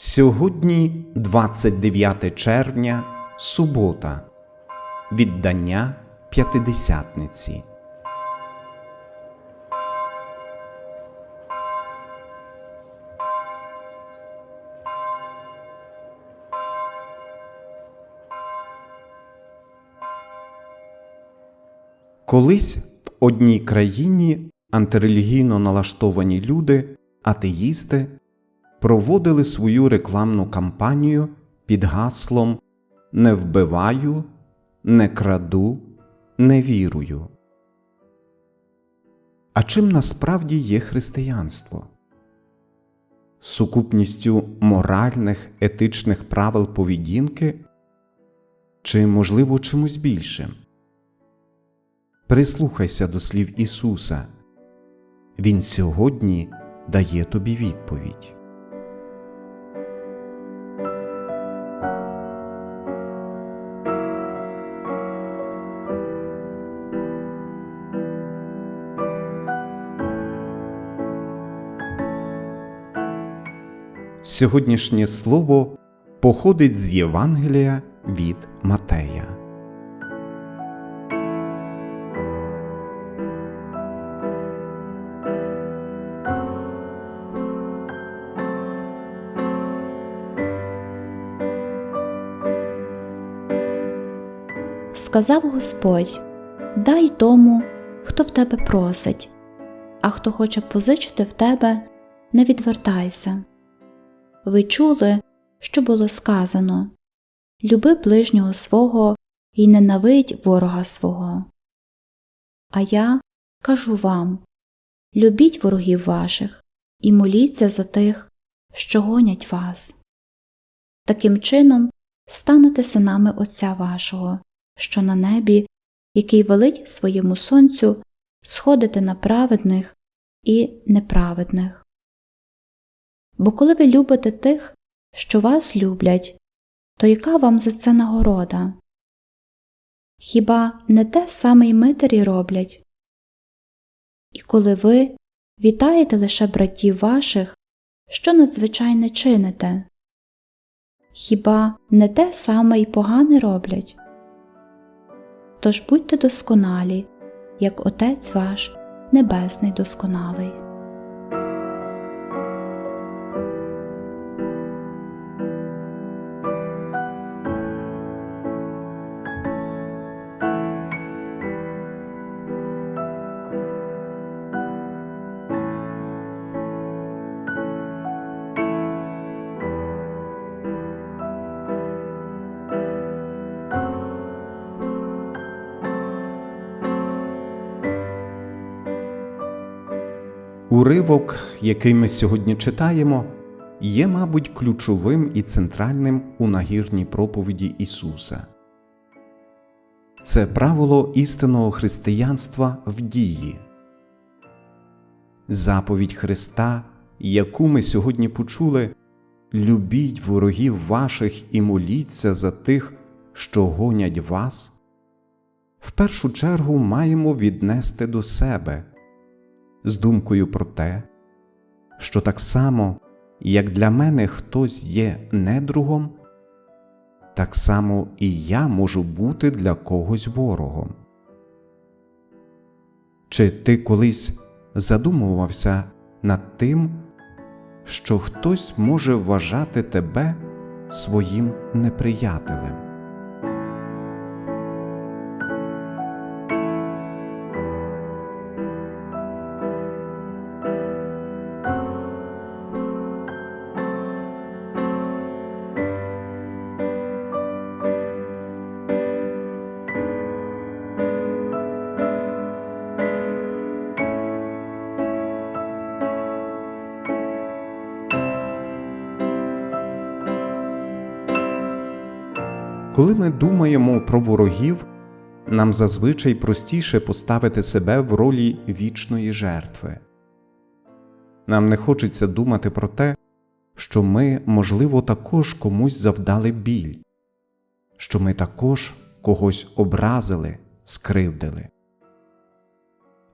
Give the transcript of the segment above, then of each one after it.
Сьогодні 29 червня, субота, віддання п'ятидесятниці. Колись в одній країні антирелігійно налаштовані люди, атеїсти, проводили свою рекламну кампанію під гаслом Не вбиваю, не краду, не вірую. А чим насправді є християнство? Сукупністю моральних етичних правил поведінки чи, можливо, чимось більшим? Прислухайся до слів Ісуса. Він сьогодні дає тобі відповідь. Сьогоднішнє слово походить з Євангелія від Матея. Сказав Господь: Дай тому, хто в тебе просить, а хто хоче позичити в тебе, не відвертайся. Ви чули, що було сказано Люби ближнього свого і ненавидь ворога свого. А я кажу вам любіть ворогів ваших і моліться за тих, що гонять вас. Таким чином станете синами Отця вашого, що на небі, який велить своєму сонцю сходити на праведних і неправедних. Бо коли ви любите тих, що вас люблять, то яка вам за це нагорода? Хіба не те саме й митарі роблять? І коли ви вітаєте лише братів ваших, що надзвичайне чините? Хіба не те саме й погане роблять? Тож будьте досконалі, як Отець ваш Небесний досконалий. Уривок, який ми сьогодні читаємо, є, мабуть, ключовим і центральним у нагірній проповіді Ісуса. Це правило істинного християнства в дії. Заповідь Христа, яку ми сьогодні почули Любіть ворогів ваших і моліться за тих, що гонять вас. В першу чергу маємо віднести до себе з думкою про те, що так само, як для мене хтось є недругом, так само і я можу бути для когось ворогом. Чи ти колись задумувався над тим, що хтось може вважати тебе своїм неприятелем? Коли ми думаємо про ворогів, нам зазвичай простіше поставити себе в ролі вічної жертви. Нам не хочеться думати про те, що ми, можливо, також комусь завдали біль, що ми також когось образили, скривдили.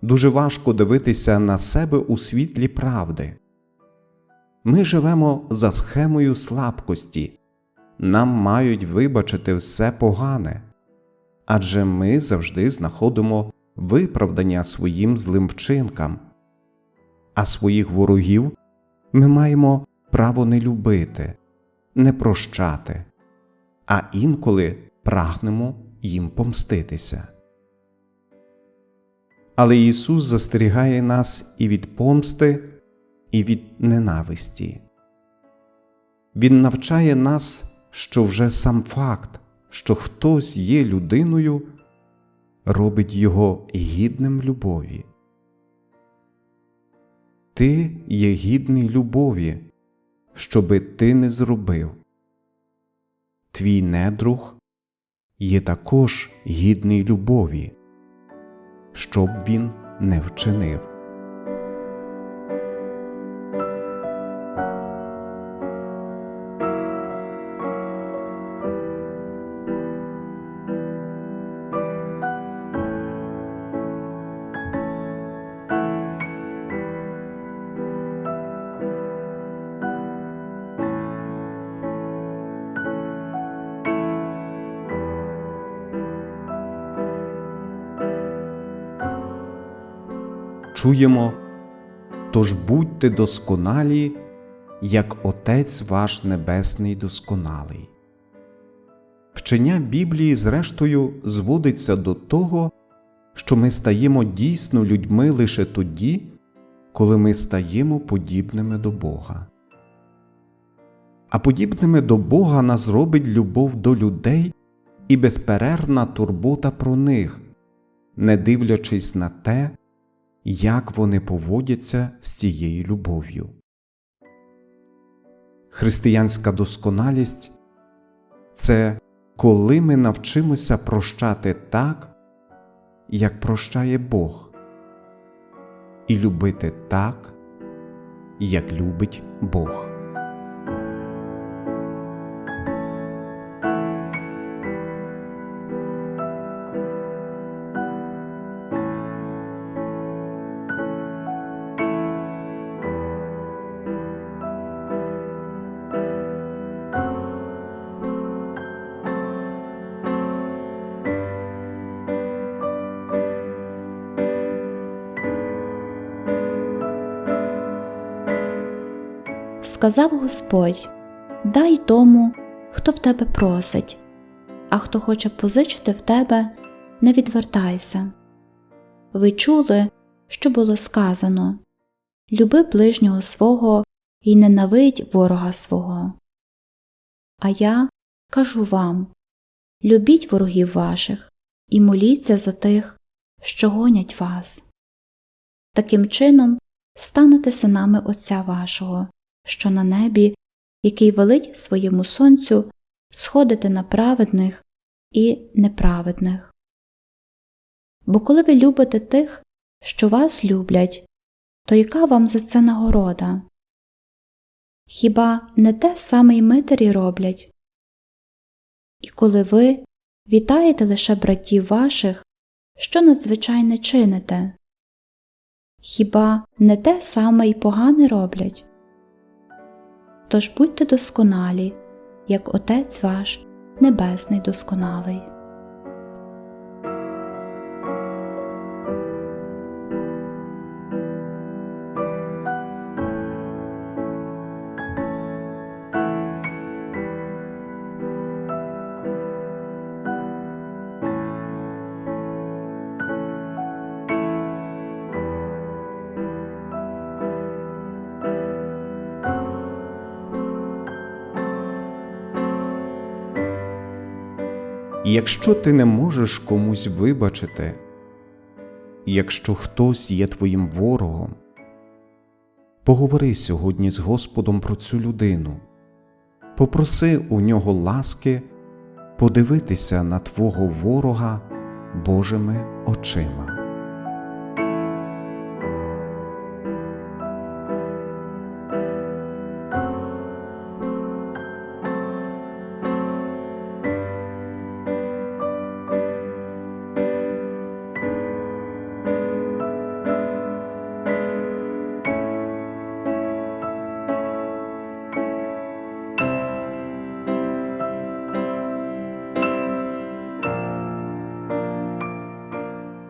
Дуже важко дивитися на себе у світлі правди. ми живемо за схемою слабкості, нам мають вибачити все погане, адже ми завжди знаходимо виправдання своїм злим вчинкам, а своїх ворогів ми маємо право не любити, не прощати, а інколи прагнемо їм помститися. Але Ісус застерігає нас і від помсти, і від ненависті. Він навчає нас, що вже сам факт, що хтось є людиною, робить його гідним любові. Ти є гідний любові, щоби ти не зробив. Твій недруг є також гідний любові, щоб він не вчинив. Чуємо Тож будьте досконалі, як Отець ваш Небесний досконалий. Вчення Біблії, зрештою, зводиться до того, що ми стаємо дійсно людьми лише тоді, коли ми стаємо подібними до Бога. А подібними до Бога нас робить любов до людей і безперервна турбота про них, не дивлячись на те, як вони поводяться з цією любов'ю. Християнська досконалість це коли ми навчимося прощати так, як прощає Бог, і любити так, як любить Бог. Сказав Господь Дай тому, хто в тебе просить, а хто хоче позичити в тебе, не відвертайся. Ви чули, що було сказано Люби ближнього свого і ненавидь ворога свого. А я кажу вам любіть ворогів ваших і моліться за тих, що гонять вас. Таким чином станете синами Отця вашого що на небі, який велить своєму сонцю сходити на праведних і неправедних. Бо коли ви любите тих, що вас люблять, то яка вам за це нагорода? Хіба не те саме й митарі роблять? І коли ви вітаєте лише братів ваших, що надзвичайне чините? Хіба не те саме й погане роблять? Тож будьте досконалі, як Отець ваш Небесний досконалий. Якщо ти не можеш комусь вибачити, якщо хтось є твоїм ворогом, поговори сьогодні з Господом про цю людину, попроси у нього ласки подивитися на твого ворога Божими очима.